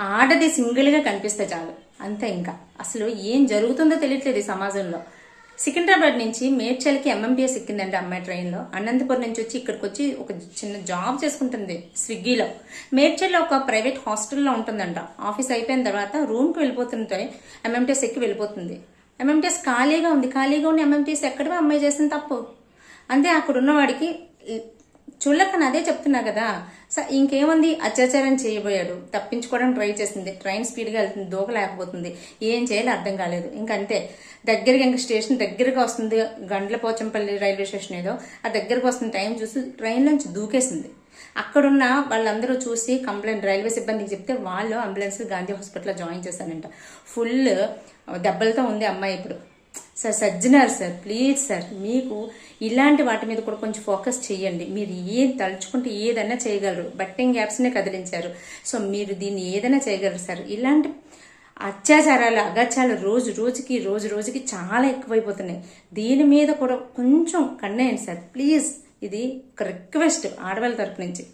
ఆడది సింగిల్గా కనిపిస్తే చాలు. అంతే ఇంకా. అసలు ఏం జరుగుతుందో తెలియట్లేదు ఈ సమాజంలో. సికింద్రాబాద్ నుంచి మేడ్చల్కి ఎంఎంబీఎస్ ఎక్కిందండి అమ్మాయి ట్రైన్లో. అనంతపురం నుంచి వచ్చి ఇక్కడికి వచ్చి ఒక చిన్న జాబ్ చేసుకుంటుంది స్విగ్గీలో. మేడ్చల్లో ఒక ప్రైవేట్ హాస్టల్లో ఉంటుందంట. ఆఫీస్ అయిపోయిన తర్వాత రూమ్కి వెళ్ళిపోతుంటే ఎంఎంటీఎస్ ఎక్కి వెళ్ళిపోతుంది. ఎంఎంటీఎస్ ఖాళీగా ఉంది. ఖాళీగా ఉండి ఎంఎంటీఎస్ ఎక్కడమే అమ్మాయి చేసిన తప్పు. అంతే అక్కడ ఉన్నవాడికి చుల్లకని అదే చెప్తున్నా కదా. స ఇంకేముంది? అత్యాచారం చేయబోయాడు. తప్పించుకోవడం ట్రై చేసింది ట్రైన్ స్పీడ్గా వెళ్తుంది. దూకలేకపోతుంది ఏం చేయాలో అర్థం కాలేదు. ఇంకంతే దగ్గరికి ఇంక స్టేషన్ దగ్గరగా వస్తుంది. గండ్ల పోచంపల్లి రైల్వే స్టేషన్ ఏదో. ఆ దగ్గరకు వస్తుంది టైం చూసి ట్రైన్ నుంచి దూకేసింది. అక్కడున్న వాళ్ళందరూ చూసి కంప్లైంట్ రైల్వే సిబ్బందికి చెప్తే వాళ్ళు అంబులెన్స్ గాంధీ హాస్పిటల్లో జాయిన్ చేశారంట. ఫుల్ దెబ్బలతో ఉంది అమ్మాయి ఇప్పుడు. Sir Sajjanar sir please sir మీకు ఇలాంటి వాటి మీద కూడా కొంచెం ఫోకస్ చేయండి. మీరు ఏది తలుచుకుంటే ఏదైనా చేయగలరు. బట్టింగ్ యాప్స్నే కదిలించారు. సో మీరు దీన్ని ఏదైనా చేయగలరు సార్ ఇలాంటి అత్యాచారాలు అగత్యాలు రోజు రోజుకి రోజు రోజుకి చాలా ఎక్కువైపోతున్నాయి. దీని మీద కూడా కొంచెం కన్నేయండి సార్ ప్లీజ్ ఇది ఒక రిక్వెస్ట్ ఆడవాళ్ళ తరపు నుంచి.